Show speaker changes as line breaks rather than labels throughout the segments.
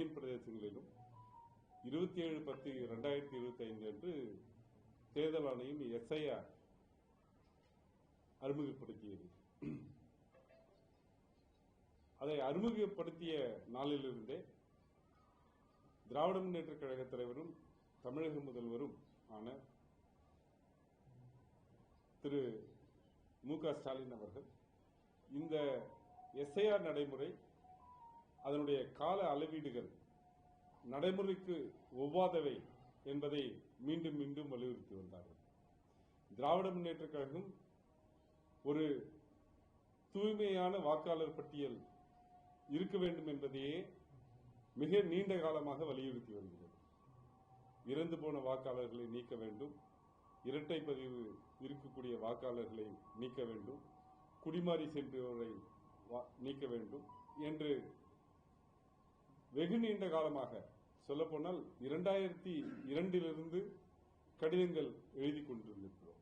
Union பிரதேசங்களிலும் இருபத்தி ஏழு பத்து ரெண்டாயிரத்தி இருபத்தி ஐந்து அன்று தேர்தல் ஆணையம் எஸ்ஐஆர் அறிமுகப்படுத்தியது. அதை அறிமுகப்படுத்திய நாளிலிருந்தே திராவிட முன்னேற்ற கழக தலைவரும் தமிழக முதல்வரும் ஆன திரு மு க ஸ்டாலின் அவர்கள் இந்த எஸ்ஐஆர் நடைமுறை அதனுடைய கால அளவீடுகள் நடைமுறைக்கு ஒவ்வாதவை என்பதை மீண்டும் மீண்டும் வலியுறுத்தி வந்தார்கள். திராவிட முன்னேற்ற கழகம் ஒரு தூய்மையான வாக்காளர் பட்டியல் இருக்க வேண்டும் என்பதையே மிக நீண்ட காலமாக வலியுறுத்தி வருகிறது. இறந்து போன வாக்காளர்களை நீக்க வேண்டும். இரட்டை பதிவு இருக்கக்கூடிய வாக்காளர்களை நீக்க வேண்டும். குடிமாறி சென்றவரை வா- நீக்க வேண்டும் என்று வெகு நீண்ட காலமாக சொல்லப்போனால் இரண்டாயிரத்தி இரண்டிலிருந்து கடிதங்கள் எழுதி கொண்டிருந்திருக்கிறோம்.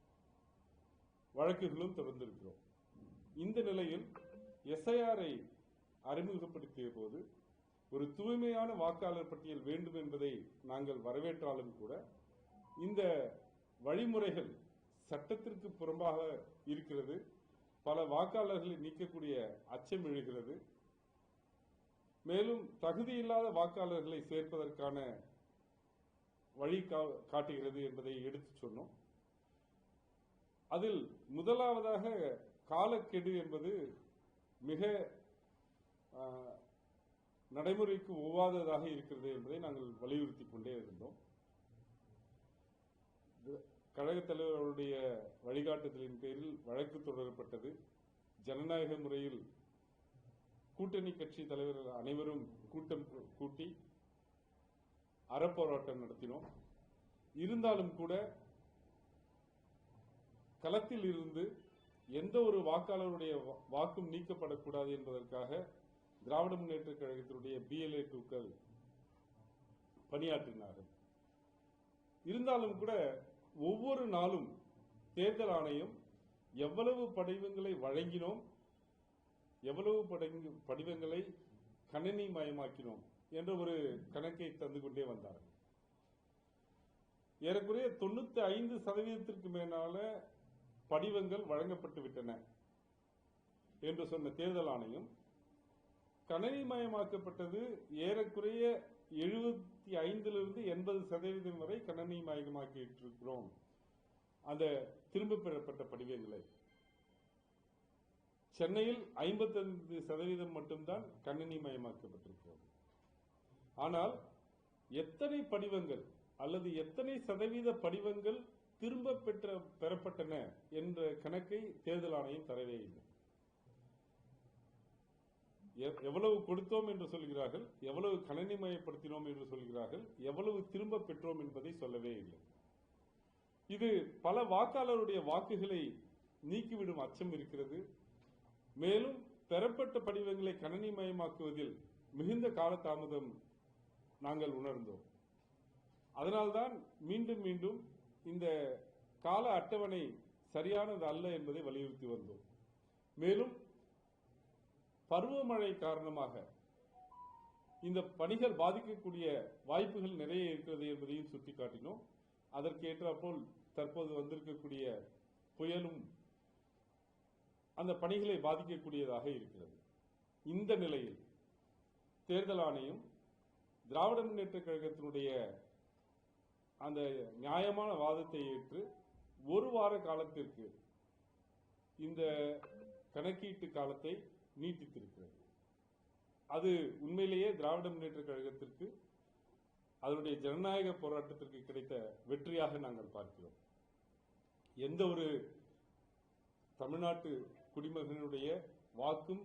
வழக்குகளும் தொடர்ந்திருக்கிறோம் இந்த நிலையில் எஸ்ஐஆரை அறிமுகப்படுத்திய போது ஒரு தூய்மையான வாக்காளர் பட்டியல் வேண்டும் என்பதை நாங்கள் வரவேற்றாலும் கூட இந்த வழிமுறைகள் சட்டத்திற்கு புறம்பாக இருக்கிறது. பல வாக்காளர்களை நீக்கக்கூடிய அச்சம் எழுகிறது. மேலும் தகுதியில்லாத வாக்காளர்களை சேர்ப்பதற்கான வழி கா- காட்டுகிறது என்பதை எடுத்து சொன்னோம். அதில் முதலாவதாக காலக்கெடு என்பது மிக நடைமுறைக்கு ஒவ்வாததாக இருக்கிறது என்பதை நாங்கள் வலியுறுத்தி கொண்டே இருந்தோம். கழகத் தலைவர்களுடைய வழிகாட்டுதலின் பேரில் வழக்கு தொடரப்பட்டது. ஜனநாயக முறையில் கூட்டணி கட்சி தலைவர்கள் அனைவரும் கூட்டம் கூட்டி அறப்போராட்டம் நடத்தினோம். இருந்தாலும் கூட களத்தில் இருந்து எந்த ஒரு வாக்காளருடைய வா- வாக்கும் நீக்கப்படக்கூடாது என்பதற்காக திராவிட முன்னேற்ற கழகத்தினுடைய பிஎல்ஏ டூக்கள் பணியாற்றினார்கள். இருந்தாலும் கூட ஒவ்வொரு நாளும் தேர்தல் ஆணையம் எவ்வளவு படைவங்களை வழங்கினோம் எவ்வளவு படங்கு- படிவங்களை கணினி மயமாக்கினோம் என்ற ஒரு கணக்கை தந்து கொண்டே வந்தார்கள். ஏறக்குறைய தொண்ணூத்தி ஐந்து சதவீதத்திற்கு மேலான படிவங்கள் வழங்கப்பட்டு விட்டன என்று சொன்ன தேர்தல் ஆணையம் கணினிமயமாக்கப்பட்டது ஏறக்குறைய எழுபத்தி ஐந்திலிருந்து எண்பது சதவீதம் வரை கணினிமயமாக்கிட்டு இருக்கிறோம். அந்த திரும்ப பெறப்பட்ட படிவங்களை சென்னையில் ஐம்பத்தைந்து சதவீதம் மட்டும்தான் கணினி மயமாக்கப்பட்டிருக்கிறது. ஆனால் எத்தனை படிவங்கள் அல்லது எத்தனை சதவீத படிவங்கள் திரும்ப பெற்ற பெறப்பட்டன என்ற கணக்கை தேர்தல் ஆணையம் தரவே இல்லை. எவ்வளவு கொடுத்தோம் என்று சொல்கிறார்கள் எவ்வளவு கணினிமயப்படுத்தினோம் என்று சொல்கிறார்கள் எவ்வளவு திரும்ப பெற்றோம் என்பதை சொல்லவே இல்லை. இது பல வாக்காளருடைய வாக்குகளை நீக்கிவிடும் அச்சம் இருக்கிறது. மேலும் பெறப்பட்ட படிவங்களை கணினிமயமாக்குவதில் மிகுந்த காலதாமதம் நாங்கள் உணர்ந்தோம். அதனால்தான் மீண்டும் மீண்டும் இந்த கால அட்டவணை சரியானது அல்ல என்பதை வலியுறுத்தி வந்தோம். மேலும் பருவமழை காரணமாக இந்த பணிகள் பாதிக்கக்கூடிய வாய்ப்புகள் நிறைய இருக்கிறது என்பதையும் சுட்டிக்காட்டினோம். அதற்கேற்றாற்போல் தற்போது வந்திருக்கக்கூடிய புயலும் அந்த பணிகளை பாதிக்கக்கூடியதாக இருக்கிறது. இந்த நிலையில் தேர்தல் ஆணையம் திராவிட முன்னேற்ற கழகத்தினுடைய அந்த நியாயமான வாதத்தை ஏற்று ஒரு வார காலத்திற்கு இந்த கணக்கீட்டு காலத்தை நீட்டித்திருக்கிறது. அது உண்மையிலேயே திராவிட முன்னேற்ற கழகத்திற்கு அதனுடைய ஜனநாயக போராட்டத்திற்கு கிடைத்த வெற்றியாக நாங்கள் பார்க்கிறோம். எந்த ஒரு தமிழ்நாட்டு குடிமகனுடைய வாக்கும்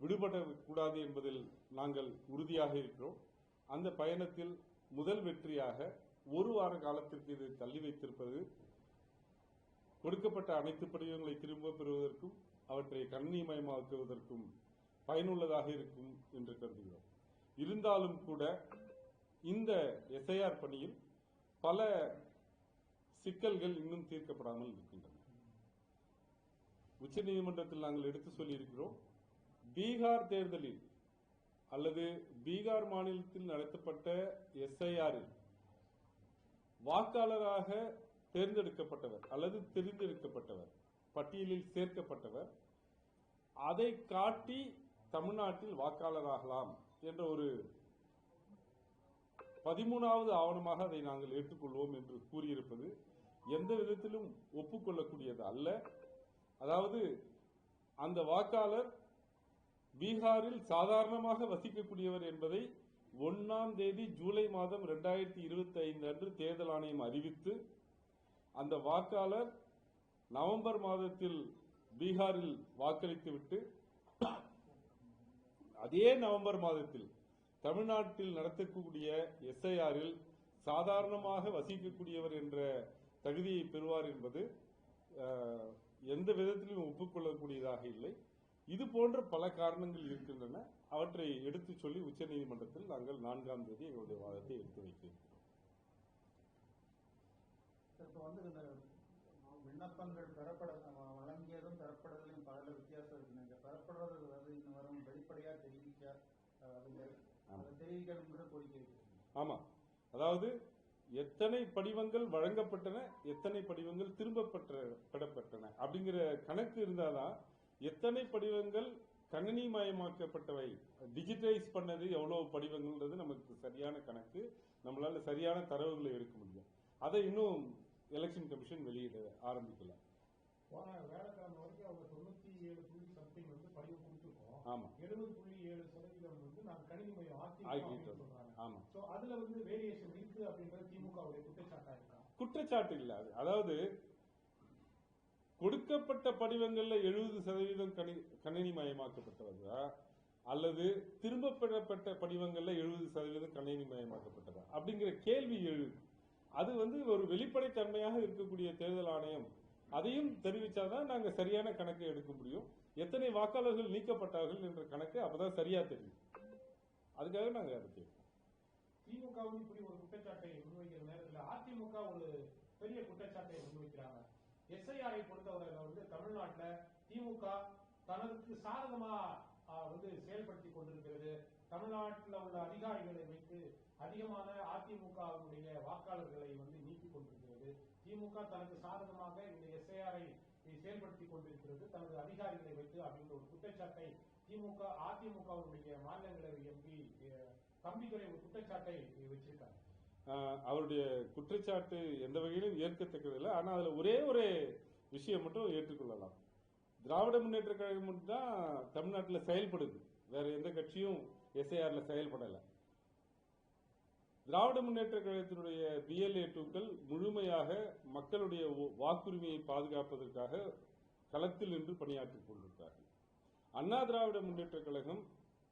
விடுபடக்கூடாது என்பதில் நாங்கள் உறுதியாக இருக்கிறோம். அந்த பயணத்தில் முதல் வெற்றியாக ஒரு வார காலத்திற்கு இது தள்ளி வைத்திருப்பது கொடுக்கப்பட்ட அனைத்து படிவங்களை திரும்ப பெறுவதற்கும் அவற்றை கணினிமயமாக்குவதற்கும் பயனுள்ளதாக இருக்கும் என்று கருதுகிறோம். இருந்தாலும் கூட இந்த எஸ்ஐஆர் பணியில் பல சிக்கல்கள் இன்னும் தீர்க்கப்படாமல் இருக்கின்றன. உச்சநீதிமன்றத்தில் நாங்கள் எடுத்து சொல்லியிருக்கிறோம் பீகார் தேர்தலில் அல்லது பீகார் மாநிலத்தில் நடத்தப்பட்ட எஸ்ஐஆரில் வாக்காளராக தேர்ந்தெடுக்கப்பட்டவர் அல்லது தெரிந்தெடுக்கப்பட்டவர் பட்டியலில் சேர்க்கப்பட்டவர் அதை காட்டி தமிழ்நாட்டில் வாக்காளராகலாம் என்ற ஒரு பதிமூணாவது ஆவணமாக அதை நாங்கள் ஏற்றுக்கொள்வோம் என்று கூறியிருப்பது எந்த விதத்திலும் ஒப்புக்கொள்ளக்கூடியது அல்ல. அதாவது அந்த வாக்காளர் பீகாரில் சாதாரணமாக வசிக்கக்கூடியவர் என்பதை ஒன்னாம் தேதி ஜூலை மாதம் ரெண்டாயிரத்தி இருபத்தி ஐந்து அன்று தேர்தல் ஆணையம் அறிவித்து அந்த வாக்காளர் நவம்பர் மாதத்தில் பீகாரில் வாக்களித்துவிட்டு அதே நவம்பர் மாதத்தில் தமிழ்நாட்டில் நடத்தக்கூடிய எஸ்ஐஆரில் சாதாரணமாக வசிக்கக்கூடியவர் என்ற தகுதியை பெறுவார் என்பது எந்த விதத்திலும் ஒப்புக்கொள்ளக்கூடியதாக இல்லை. இது போன்ற பல காரணங்கள் இருக்கின்றன. அவற்றை எடுத்துச் சொல்லி உச்சநீதிமன்றத்தில் நாங்கள் நான்காம் தேதி எங்களுடைய வாதத்தை எடுத்து வைக்கிறோம்
இப்போ வந்து இந்த விண்ணப்பங்கள் பெறப்பட வழங்கியதும் பெறப்படுறதுலையும் பல வித்தியாசம் இருக்குங்க. இந்த பெறப்படுறது வந்து இன்னும் வரும் வெளிப்படையா தெரிவிக்க தெரிவிக்கணுங்கிற கோரிக்கை இருக்கு.
ஆமா. அதாவது எத்தனை படிவங்கள் வழங்கப்பட்டன எத்தனை படிவங்கள் திரும்ப பெறப்பட்டன? அப்படிங்கிற கணக்கு இருந்தாதான் எத்தனை படிவங்கள் கணினிமயமாக்கப்பட்டவை டிஜிட்டைஸ் பண்ணது எவ்வளவு படிவங்கள்ன்றது நமக்கு சரியான கணக்கு. நம்மளால சரியான தரவுகளை எடுக்க முடியும். அதை இன்னும் எலெக்ஷன் கமிஷன் வெளியிட ஆரம்பிக்கல. ஆமா.
எழுபது புள்ளி ஏழு சதவீதம் வந்து நாங்க கணினி மையம் ஆக்கி குற்றச்சாட்டா
இல்ல அது. அதாவது கொடுக்கப்பட்ட படிவங்கள்ல எழுபது சதவீதம் கணி கணினிமயமாக்கப்பட்டதா அல்லது திரும்ப பெறப்பட்ட படிவங்கள்ல எழுபது சதவீதம் கணினிமயமாக்கப்பட்டதா அப்படிங்கிற கேள்வி எழுது அது வந்து ஒரு வெளிப்படைத்தன்மையாக இருக்கக்கூடிய தேர்தல் ஆணையம் அதையும் தெரிவிச்சாதான் நாங்க சரியான கணக்கை எடுக்க முடியும். எத்தனை வாக்காளர்கள் நீக்கப்பட்டார்கள் என்ற கணக்கு அப்பதான் சரியா தெரியும். அதுக்காக நாங்க அதை
திமுக இப்படி ஒரு குற்றச்சாட்டை முன்வைக்கிற நேரத்துல அதிமுக ஒரு பெரிய குற்றச்சாட்டை முன்வைக்கிறாங்க. எஸ்ஐஆரை பொறுத்தவரை வந்து தமிழ்நாட்டுல திமுக தனக்கு சாதகமா வந்து செயல்படுத்தி கொண்டிருக்கிறது. தமிழ்நாட்டில் உள்ள அதிகாரிகளை வைத்து அதிகமான அதிமுகவுடைய வாக்காளர்களை வந்து நீக்கிக் கொண்டிருக்கிறது. திமுக தனக்கு சாதகமாக இந்த எஸ்ஐஆரை செயல்படுத்தி கொண்டிருக்கிறது. தனது அதிகாரிகளை வைத்து அப்படின்ற ஒரு குற்றச்சாட்டை திமுக அதிமுகவுடைய மாநிலங்களவை எம்பி தம்பிதுரை ஒரு குற்றச்சாட்டை வச்சிருக்காங்க.
ஆஹ் அவருடைய குற்றச்சாட்டு எந்த வகையிலும் ஏற்கத்தக்கதில்லை. ஆனால் அதில் ஒரே ஒரு விஷயம் மட்டும் ஏற்றுக்கொள்ளலாம். திராவிட முன்னேற்ற கழகம் மட்டும் தான் தமிழ்நாட்டில் செயல்படுது. வேற எந்த கட்சியும் எஸ்ஐஆர்ல செயல்படலை. திராவிட முன்னேற்ற கழகத்தினுடைய பிஎல்ஏ டூக்கள் முழுமையாக மக்களுடைய வாக்குரிமையை பாதுகாப்பதற்காக களத்தில் நின்று பணியாற்றிக் கொண்டிருக்கிறார்கள். அண்ணா திராவிட முன்னேற்ற கழகம்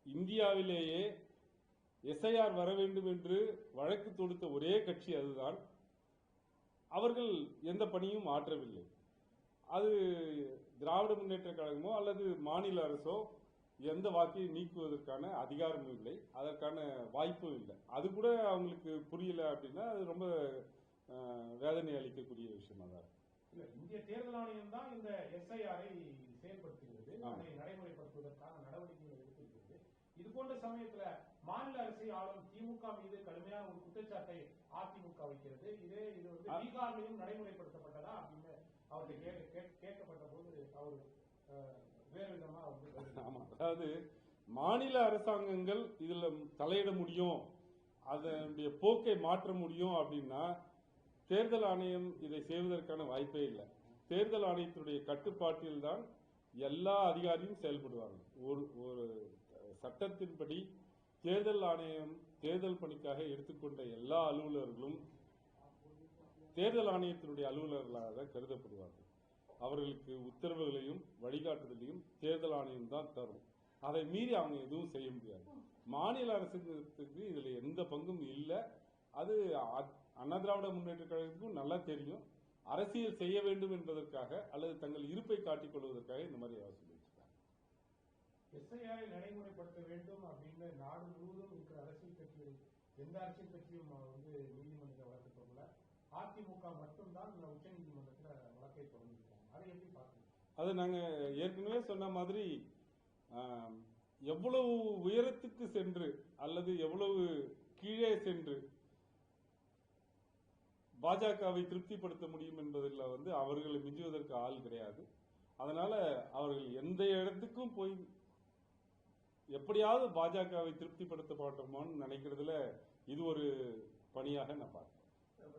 இந்தியாவிலேயே எஸ்ஐஆர் வர வேண்டும் என்று வழக்கு தொடுத்த ஒரே கட்சி அதுதான். அவர்கள் எந்த பணியும் ஆற்றவில்லை. அது திராவிட முன்னேற்ற கழகமோ அல்லது மாநில அரசோ எந்த வாக்கையும் நீக்குவதற்கான அதிகாரமும் இல்லை. அதற்கான வாய்ப்பும் இல்லை. அது கூட அவங்களுக்கு புரியல அப்படின்னா அது ரொம்ப வேதனை அளிக்கக்கூடிய விஷயமா தான்
இந்திய தேர்தல் ஆணையம் தான் இந்த எஸ்ஐஆரை செயல்படுத்துகிறது. அதை நடைமுறைப்படுத்துவதற்கான நடவடிக்கைகளை எடுத்திருக்கிறது. இது போன்ற சமயத்துல மாநில அரசை ஆளும் திமுக மீது கடுமையான ஒரு குற்றச்சாட்டை அதிமுக வைக்கிறது. இதே இது வந்து. பீகார்லையும் நடைமுறைப்படுத்தப்பட்டதா அப்படின்னு அவர்கிட்ட கேட்க- கேட்க- கேட்கப்பட்ட போது அவர் வேறு விதமா வந்து
ஆமா. அதாவது மாநில அரசாங்கங்கள் இதுல தலையிட முடியும் அதனுடைய போக்கை மாற்ற முடியும் அப்படின்னா தேர்தல் ஆணையம் இதை செய்வதற்கான வாய்ப்பே இல்லை. தேர்தல் ஆணையத்தினுடைய கட்டுப்பாட்டில் தான் எல்லா அதிகாரியும் செயல்படுவார்கள் ஒரு ஒரு சட்டத்தின்படி தேர்தல் ஆணையம் தேர்தல் பணிக்காக எடுத்துக்கொண்ட எல்லா அலுவலர்களும் தேர்தல் ஆணையத்தினுடைய அலுவலர்களாக கருதப்படுவார்கள். அவர்களுக்கு உத்தரவுகளையும் வழிகாட்டுதலையும் தேர்தல் ஆணையம் தான் தரும். அதை மீறி அவங்க எதுவும் செய்ய முடியாது. மாநில அரசுக்கு இதுல எந்த பங்கும் இல்லை. அது அண்ணா திராவிட முன்னேற்ற கழகத்துக்கும் நல்லா தெரியும். அரசியல் செய்ய வேண்டும் என்பதற்காக அல்லது தங்கள் இருப்பை காட்டிக் கொள்வதற்காக இந்த மாதிரி அவசியம்
எஸ்ஐஆரை நடைமுறைப்படுத்த வேண்டும் அப்படின்னு நாடு முழுவதும் இருக்கிற அரசியல் கட்சிகள் எந்த அரசியல் கட்சியும் வந்து நீதிமன்றத்தை வழக்கு தொடரல அதிமுக மட்டும்தான் இந்த உச்ச நீதிமன்றத்தில் வழக்கை தொடர்ந்துருக்காங்க அதை எப்படி பார்க்கணும்?
அது நாங்கள் ஏற்கனவே சொன்ன மாதிரி எவ்வளவு உயரத்துக்கு சென்று அல்லது எவ்வளவு கீழே சென்று பாஜகவை திருப்திப்படுத்த முடியும் என்பதில் வந்து அவர்களை மிஞ்சுவதற்கு ஆள் கிடையாது. அதனால அவர்கள் எந்த இடத்துக்கும் போய் எப்படியாவது பாஜகவை திருப்திப்படுத்த மாட்டோமோன்னு நினைக்கிறதுல இது ஒரு பணியாக நான் பார்க்கிறேன்.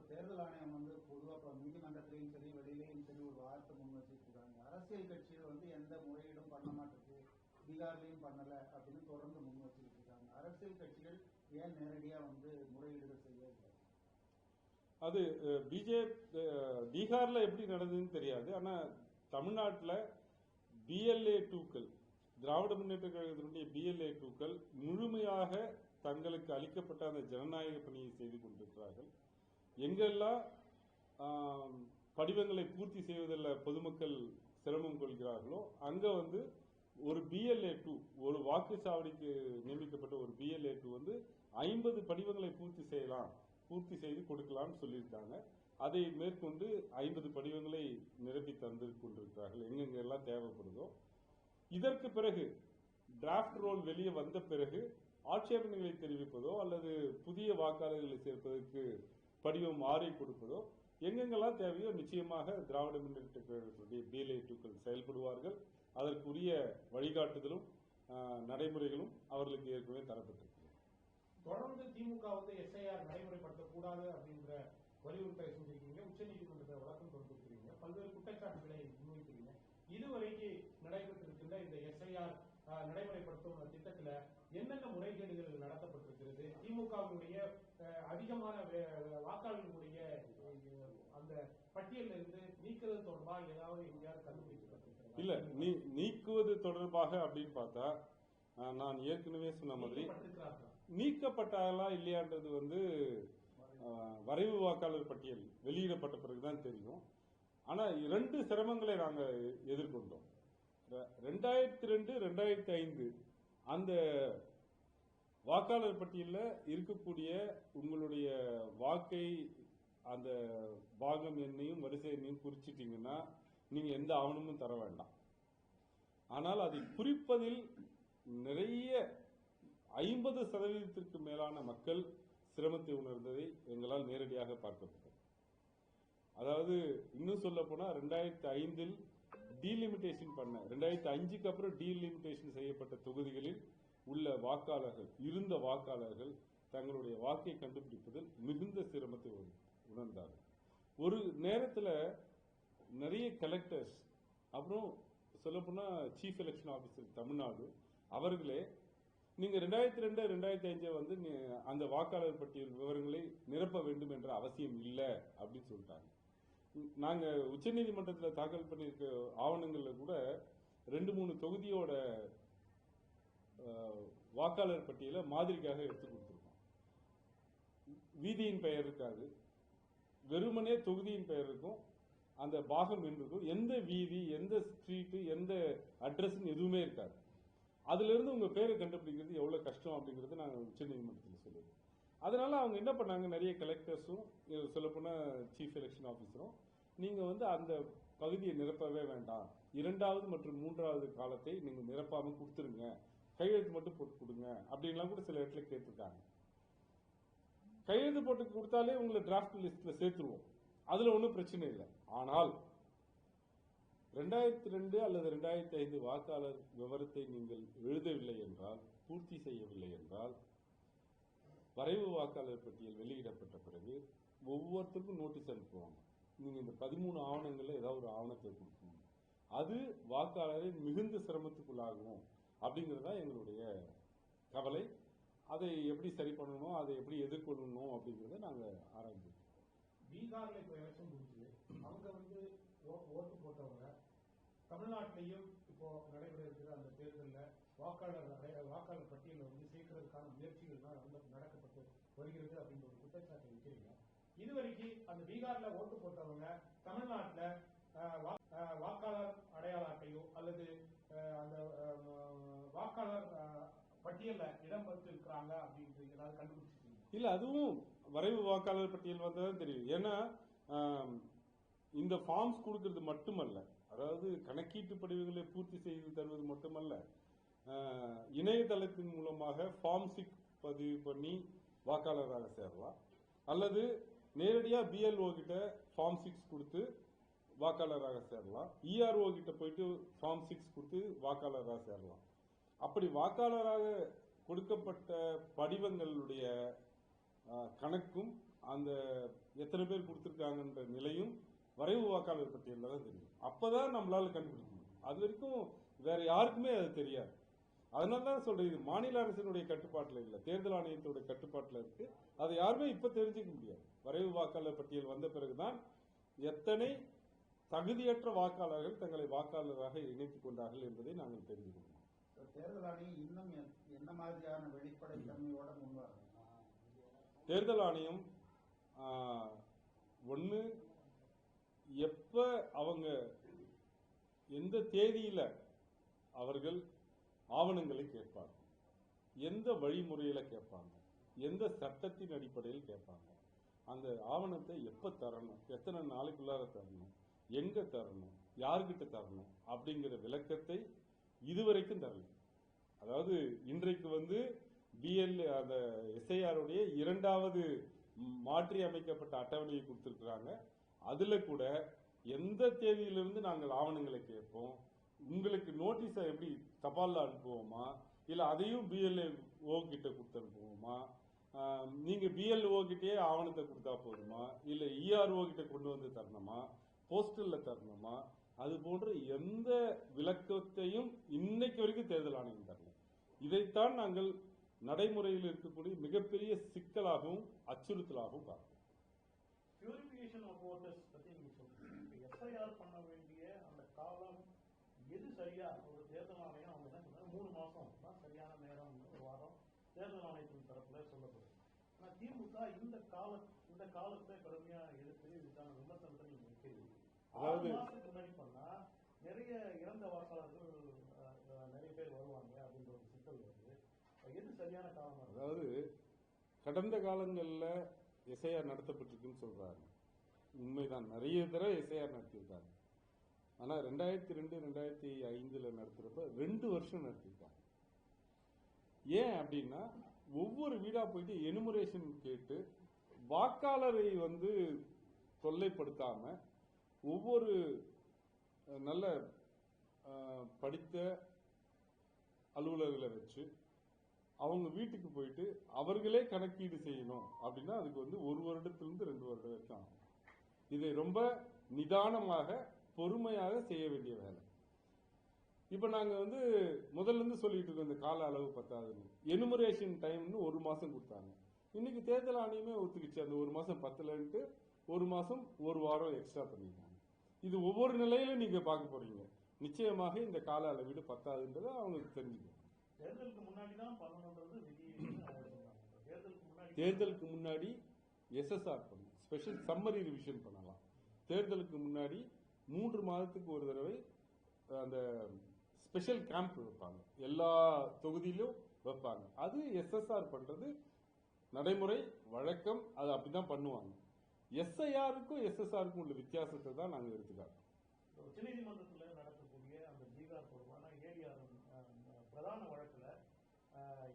தேர்தல் ஆணையம் வந்து பொதுவா இப்ப நீதிமன்றத்திலையும் சரி வெளியிலையும் சரி ஒரு வார்த்தை முன் வச்சிருக்காங்க அரசியல் கட்சிகள் வந்து எந்த முறையீடும் பண்ண மாட்டேங்குது. பீகார்லயும் பண்ணல அப்படின்னு தொடர்ந்து முன் வச்சுக்கிட்டு இருக்காங்க. அரசியல் கட்சிகள் ஏன் நேரடியா வந்து முறையீடுகள் செய்யவில்லை
அது பிஜேபி பீகார்ல எப்படி நடந்ததுன்னு தெரியாது. ஆனா தமிழ்நாட்டில் பிஎல்ஏ டூக்கள் திராவிட முன்னேற்ற கழகத்தினுடைய பிஎல்ஏ டூக்கள் முழுமையாக தங்களுக்கு அளிக்கப்பட்ட அந்த ஜனநாயக பணியை செய்து கொண்டிருக்கிறார்கள். எங்கெல்லாம் படிவங்களை பூர்த்தி செய்வதில் பொதுமக்கள் சிரமம் கொள்கிறார்களோ அங்க வந்து ஒரு பிஎல்ஏ டூ ஒரு வாக்குச்சாவடிக்கு நியமிக்கப்பட்ட ஒரு பிஎல்ஏ டூ வந்து ஐம்பது படிவங்களை பூர்த்தி செய்யலாம் பூர்த்தி செய்து கொடுக்கலாம்னு சொல்லியிருக்காங்க. அதை மேற்கொண்டு ஐம்பது படிவங்களை நிரப்பி தந்து கொண்டிருக்கிறார்கள். எங்கெங்கெல்லாம் தேவைப்படுதோ இதற்கு பிறகு டிராஃப்ட் ரோல் வெளியே வந்த பிறகு ஆட்சேபனைகளை தெரிவிப்பதோ அல்லது புதிய வாக்காளர்களை சேர்ப்பதற்கு படிவம் மாறி கொடுப்பதோ எங்கெங்கெல்லாம் தேவையோ நிச்சயமாக திராவிட முன்னேற்ற கழகத்துடைய செயல்படுவார்கள். அதற்குரிய வழிகாட்டுதலும் நடைமுறைகளும் அவர்களுக்கு ஏற்கனவே தரப்பட்டிருக்கு
தொடர்ந்து திமுக வந்து எஸ்ஐஆர் நடைமுறைப்படுத்தக்கூடாது அப்படின்ற வலியுறுத்தலை செஞ்சிருக்கீங்க உச்சநீதிமன்றத்தை வழக்கம் தொடுத்திருக்கிறீங்க. பல்வேறு குற்றச்சாட்டுகளை இதுவரைக்கும் நடைபெற்றிருக்கின்ற இந்த எஸ்ஐஆர் நடைமுறைப்படுத்தும் திட்டத்துல என்னென்ன முறைகேடுகள் நடத்தப்பட்டிருக்கிறது திமுகவினுடைய அதிகமான வாக்காளர்களுடைய அந்த பட்டியலில் இருந்து நீக்குறது தொடர்பாக ஏதாவது எங்கேயாவது கண்டுபிடிக்கப்பட்டிருக்கிறதா?
இல்ல நீ நீக்குவது தொடர்பாக அப்படின்னு பார்த்தா நான் ஏற்கனவே சொன்ன மாதிரி? நீக்கப்பட்டாலா இல்லையான்றது வந்து வரைவு வாக்காளர் பட்டியல் வெளியிடப்பட்ட பிறகுதான் தெரியும் ஆனா இரண்டு சிரமங்களை நாங்க எதிர்கொண்டோம். ரெண்டாயிரத்தி ரெண்டு ரெண்டாயிரத்தி ஐந்து அந்த வாக்காளர் பட்டியலில் இருக்கக்கூடிய உங்களுடைய வாக்கை அந்த பாகம் எண்ணையும் வரிசை எண்ணையும் குறிச்சிட்டீங்கன்னா நீங்க எந்த ஆவணமும் தர வேண்டாம். ஆனால் அதை குறிப்பதில் நிறைய ஐம்பது சதவீதத்திற்கு மேலான மக்கள் சிரமத்தை உணர்ந்ததை எங்களால் நேரடியாக பார்க்கப்பட்டது அதாவது இன்னும் சொல்ல போனா ரெண்டாயிரத்தி ஐந்தில் டீலிமிட்டேஷன் பண்ண ரெண்டாயிரத்தி அஞ்சுக்கு அப்புறம் டீலிமிட்டேஷன் செய்யப்பட்ட தொகுதிகளில் உள்ள வாக்காளர்கள் இருந்த வாக்காளர்கள் தங்களுடைய வாக்கை கண்டுபிடிப்பதில் மிகுந்த சிரமத்தை உண- உணர்ந்தார்கள். ஒரு நேரத்தில் நிறைய கலெக்டர்ஸ் அப்புறம் சொல்லப்போனா சீஃப் எலெக்ஷன் ஆஃபீஸர் தமிழ்நாடு அவர்களே நீங்க ரெண்டாயிரத்தி ரெண்டு ரெண்டாயிரத்தி அஞ்சை வந்து அந்த வாக்காளர் பட்டியல் விவரங்களை நிரப்ப வேண்டும் என்ற அவசியம் இல்லை அப்படின்னு சொல்லிட்டாங்க. நாங்கள் உச்சநீதிமன்றத்தில் தாக்கல் பண்ணியிருக்க ஆவணங்களில் கூட ரெண்டு மூணு தொகுதியோட வாக்காளர் பட்டியலை மாதிரிக்காக எடுத்து கொடுத்துருக்கோம். வீதியின் பெயர் இருக்காது. வெறுமனே தொகுதியின் பெயர் இருக்கும். அந்த பாகம் என்று இருக்கும். எந்த வீதி எந்த ஸ்ட்ரீட்டு எந்த அட்ரஸ்ன்னு எதுவுமே இருக்காது. அதுல இருந்து உங்க பேரை கண்டுபிடிக்கிறது எவ்வளவு கஷ்டம் அப்படிங்கறது நாங்கள் உச்சநீதிமன்றத்தில் சொல்லுவோம் அதனால அவங்க என்ன பண்ணாங்க? நிறைய கலெக்டர்ஸும் சொல்லப்போனால் சீஃப் எலெக்ஷன் ஆஃபீஸரும் நீங்கள் வந்து அந்த பகுதியை நிரப்பவே வேண்டாம். இரண்டாவது மற்றும் மூன்றாவது காலத்தை நீங்கள் நிரப்பாமல் கொடுத்துருங்க. கையெழுத்து மட்டும் போட்டு கொடுங்க. அப்படின்லாம் கூட சில இடத்துல கேட்டிருக்காங்க. கையெழுத்து போட்டு கொடுத்தாலே உங்களை டிராஃப்ட் லிஸ்ட்ல சேர்த்துருவோம். அதுல ஒன்றும் பிரச்சனை இல்லை. ஆனால் ரெண்டாயிரத்தி ரெண்டு அல்லது ரெண்டாயிரத்தி ஐந்து வாக்காளர் விவரத்தை நீங்கள் எழுதவில்லை என்றால் பூர்த்தி செய்யவில்லை என்றால் வரைவு வாக்காளர் பட்டியல் வெளியிடப்பட்ட பிறகு ஒவ்வொருத்தருக்கும் நோட்டீஸ் அனுப்புவாங்க. நீங்கள் இந்த பதிமூணு ஆவணங்களில் ஏதாவது ஒரு ஆவணத்தை கொடுக்கணும். அது வாக்காளரை மிகுந்த சிரமத்துக்குள்ளாகும் அப்படிங்கிறது தான் எங்களுடைய கவலை. அதை எப்படி சரி பண்ணணும் அதை எப்படி எதிர்கொள்ளணும் அப்படிங்கிறத நாங்கள் ஆராய்ந்தோம்
பீகாரில் இப்போ எலெக்ஷன் முடிஞ்சது. அவங்க வந்து ஓட்டு போட்டவங்க தமிழ்நாட்டிலையும் இப்போ நடைபெற இருக்கிற அந்த தேர்தலில் வாக்காளர் வாக்காளர் பட்டியலில் வந்து சேர்க்கறதுக்கான முயற்சிகள்லாம் நடந்த- நடக்கப்பட்டு வருகிறது அப்படின்ற ஒரு குற்றச்சாட்டை வைக்கிறீங்க இதுவரைக்கும் அந்த பீகார்ல ஓட்டு போட்டவங்க தமிழ்நாட்டில் வாக்காளர் அடையாள அட்டையோ அல்லது அஹ், அந்த வாக்காளர் அஹ், பட்டியல்ல இடம் பெற்றிருக்கிறாங்க அப்படின்ட்டு ஏதாவது கண்டுபிடிச்சிருக்கீங்க
இல்ல அதுவும் வரைவு வாக்காளர் பட்டியல் வந்ததான் தெரியும். ஏன்னா இந்த ஃபார்ம்ஸ் கொடுக்கறது மட்டுமல்ல. அதாவது கணக்கீட்டு படிவுகளை பூர்த்தி செய்து தருவது மட்டுமல்ல. இணையதளத்தின் மூலமாக ஃபார்ம் சிக் பதிவு பண்ணி வாக்காளராக சேரலாம். அல்லது நேரடியாக பிஎல்ஓ கிட்ட ஃபார்ம் சிக்ஸ் கொடுத்து வாக்காளராக சேரலாம். இஆர்ஓ கிட்ட போயிட்டு ஃபார்ம் சிக்ஸ் கொடுத்து வாக்காளராக சேரலாம். அப்படி வாக்காளராக கொடுக்கப்பட்ட படிவங்களுடைய கணக்கும் அந்த எத்தனை பேர் கொடுத்துருக்காங்கன்ற நிலையும் வரைவு வாக்காளர் பட்டியலில் தான் தெரியும். அப்போதான் நம்மளால கண்டுபிடிக்க முடியும். அது வரைக்கும் வேற யாருக்குமே அது தெரியாது. அதனால தான் சொல்றேன் இது மாநில அரசினுடைய கட்டுப்பாட்டில் இல்லை. தேர்தல் ஆணையத்தோட கட்டுப்பாட்டில் இருக்கு. அதை யாருமே இப்ப தெரிஞ்சுக்க முடியாது. வரைவு வாக்காளர் பட்டியல் வந்த பிறகுதான் எத்தனை தகுதியற்ற வாக்காளர்கள் தங்களை வாக்காளராக இணைத்துக் கொண்டார்கள் என்பதை நாங்கள் தெரிந்து கொள்வோம்
தேர்தல் ஆணையம் இன்னும் என்- என்ன மாதிரியான வெளிப்படைத்தன்மையோட முன்வரணும்?
தேர்தல் ஆணையம் ஒன்று எப்ப அவங்க எந்த தேதியில அவர்கள் ஆவணங்களை கேட்பாங்க. எந்த வழிமுறையில கேட்பாங்க? எந்த சட்டத்தின் அடிப்படையில் கேட்பாங்க? அந்த ஆவணத்தை எப்ப தரணும்? எத்தனை நாளைக்குள்ளார தரணும்? எங்க தரணும்? யார்கிட்ட தரணும்? அப்படிங்கிற விளக்கத்தை இதுவரைக்கும் தரல. அதாவது இன்றைக்கு வந்து பிஎல் அந்த எஸ்ஐஆருடைய இரண்டாவது மாற்றி அமைக்கப்பட்ட அட்டவணையை கொடுத்திருக்கிறாங்க. அதுல கூட எந்த தேதியிலிருந்து நாங்கள் ஆவணங்களை கேட்போம்? உங்களுக்கு நோட்டீஸை எப்படி தபாலில் அனுப்புவோமா? இல்லை அதையும் பிஎல்ஓ கிட்ட கொடுத்து அனுப்புவோமா? நீங்கள் பிஎல்ஓ கிட்டே ஆவணத்தை கொடுத்தா போதுமா? இல்லை இஆர்ஓ கிட்ட கொண்டு வந்து தரணுமா? போஸ்டலில் தரணுமா? அது போன்ற எந்த விளக்கத்தையும் இன்னைக்கு வரைக்கும் தேர்தல் ஆணையம் தரணும் இதைத்தான் நாங்கள் நடைமுறையில் இருக்கக்கூடிய மிகப்பெரிய சிக்கலாகவும் அச்சுறுத்தலாகவும் பார்க்கிறோம்
பியூரிஃபிகேஷன் ஆஃப் ஓட்டர்ஸ் பத்தி நீங்க சொல்றீங்க எஸ்ஐஆர் பண்ண வேண்டிய அந்த காலம் எது சரியா? ஒரு தேர்தல் ஆணையம் அவங்க என்ன சொன்னாங்க? மூணு மாசம் தான் சரியான நேரம் ஒரு வாரம் தேர்தல் ஆணையத்தின் தரப்புல சொல்லப்படுது ஆனா திமுக இந்த கால இந்த காலத்தை கடுமையா எடுத்து இதுக்கான விமர்சனத்தை நீங்க ஆறு மாசத்துக்கு முன்னாடி பண்ணா நிறைய இறந்த வாக்காளர்கள் நிறைய பேர் வருவாங்க அப்படின்ற ஒரு சிக்கல் வருது. எது சரியான காலமா?
அதாவது கடந்த காலங்களில் எஸ்ஐஆர் நடத்தப்பட்டிருக்குன்னு சொல்றாங்க. உண்மைதான். நிறைய தடவை எஸ்ஐஆர் நடத்தியிருக்காங்க. ஆனா ரெண்டாயிரத்தி ரெண்டு ரெண்டாயிரத்தி ஐந்துல நடத்துறப்ப ரெண்டு வருஷம் நடத்தியிருக்காங்க ஏன் அப்படின்னா ஒவ்வொரு வீடா போயிட்டு எனுமரேஷன் கேட்டு வாக்காளரை வந்து தொல்லைப்படுத்தாம ஒவ்வொரு நல்ல படித்த அலுவலர்களை வச்சு அவங்க வீட்டுக்கு போயிட்டு அவர்களே கணக்கீடு செய்யணும் அப்படின்னா அதுக்கு வந்து ஒரு வருடத்திலிருந்து ரெண்டு வருடம் வரைக்கும் ஆகும். இதை ரொம்ப நிதானமாக பொறுமையாக செய்ய வேண்டிய வேலை. இப்ப நாங்க வந்து முதல்ல இருந்து சொல்லிட்டு இருக்கோம் இந்த கால அளவு பத்தாதுன்னு. எனுமரேஷன் டைம்னு ஒரு மாசம் கொடுத்தாங்க. இன்னைக்கு தேர்தல் ஆணையமே ஒத்துக்கிச்சு. அந்த ஒரு மாசம் பத்தலன்ட்டு ஒரு மாசம் ஒரு வாரம் எக்ஸ்ட்ரா பண்ணிருக்காங்க இது ஒவ்வொரு நிலையிலும் நீங்க பார்க்க போறீங்க. நிச்சயமாக இந்த கால அளவீடு பத்தாதுன்றதை அவங்களுக்கு தெரிஞ்சுக்கணும்.
தேர்தலுக்கு முன்னாடி
எஸ்எஸ்ஆர் பண்ணணும். ஸ்பெஷல் சம்மரி ரிவிஷன் பண்ணலாம். தேர்தலுக்கு முன்னாடி மூன்று மாதத்துக்கு ஒரு தடவை அந்த ஸ்பெஷல் கேம்ப் வைப்பாங்க. எல்லா தொகுதியிலும் வைப்பாங்க. அது எஸ்எஸ்ஆர் பண்றது நடைமுறை வழக்கம் அது அப்படிதான் பண்ணுவாங்க. எஸ்ஐஆருக்கும் எஸ்எஸ்ஆருக்கும் உள்ள வித்தியாசத்தை தான் நாங்கள் எடுத்துக்காட்டோம்
உச்சநீதிமன்றத்தில் நடக்கக்கூடிய அந்த பீகார் தொடர்பான ஏடிஆர் பிரதான வழக்கில்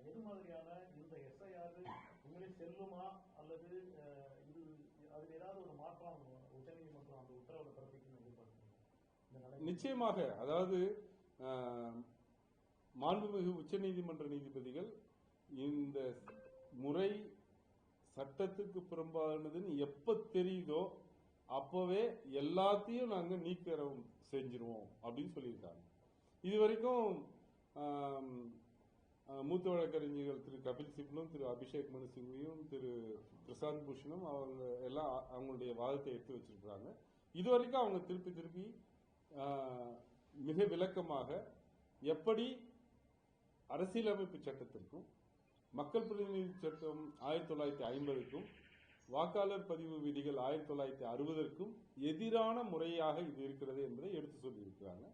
எது மாதிரியான இந்த எஸ்ஐஆர் உண்மையிலே செல்லுமா அல்லது அஹ், இது அதுல ஏதாவது ஒரு மாற்றம் உச்சநீதிமன்றம் அந்த உத்தரவுல பிறப்பிக்கணும் எதிர்பார்க்கிறீங்க இந்த நடைமுறை
நிச்சயமாக அதாவது மாண்புமிகு மாண்புமிகு உச்சநீதிமன்ற நீதிபதிகள் இந்த முறை சட்டத்துக்கு புறம்பானதுன்னு எப்ப தெரியுதோ அப்பவே எல்லாத்தையும் நாங்கள் நீக்கிறோம் செஞ்சிருவோம் அப்படின்னு சொல்லியிருக்காங்க. இது வரைக்கும் மூத்த வழக்கறிஞர்கள் திரு கபில் சிபலும் திரு அபிஷேக் மனு சிங்வியும் திரு பிரசாந்த் பூஷனும் அவங்க எல்லாம் அவங்களுடைய வாதத்தை எடுத்து வச்சிருக்கிறாங்க. இது வரைக்கும் அவங்க திருப்பி திருப்பி மிக விளக்கமாக எப்படி அரசியலமைப்பு சட்டத்திற்கும் மக்கள் பிரதிநிதி சட்டம் ஆயிரத்தி தொள்ளாயிரத்தி ஐம்பதுக்கும் வாக்காளர் பதிவு விதிகள் ஆயிரத்தி தொள்ளாயிரத்தி அறுபதற்கும் எதிரான முறையாக இது இருக்கிறது என்பதை எடுத்து சொல்லியிருக்கிறாங்க.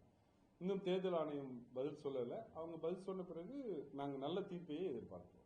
இன்னும் தேர்தல் ஆணையம் பதில் சொல்லலை. அவங்க பதில் சொன்ன பிறகு நாங்கள் நல்ல தீர்ப்பையே எதிர்பார்க்கிறோம்.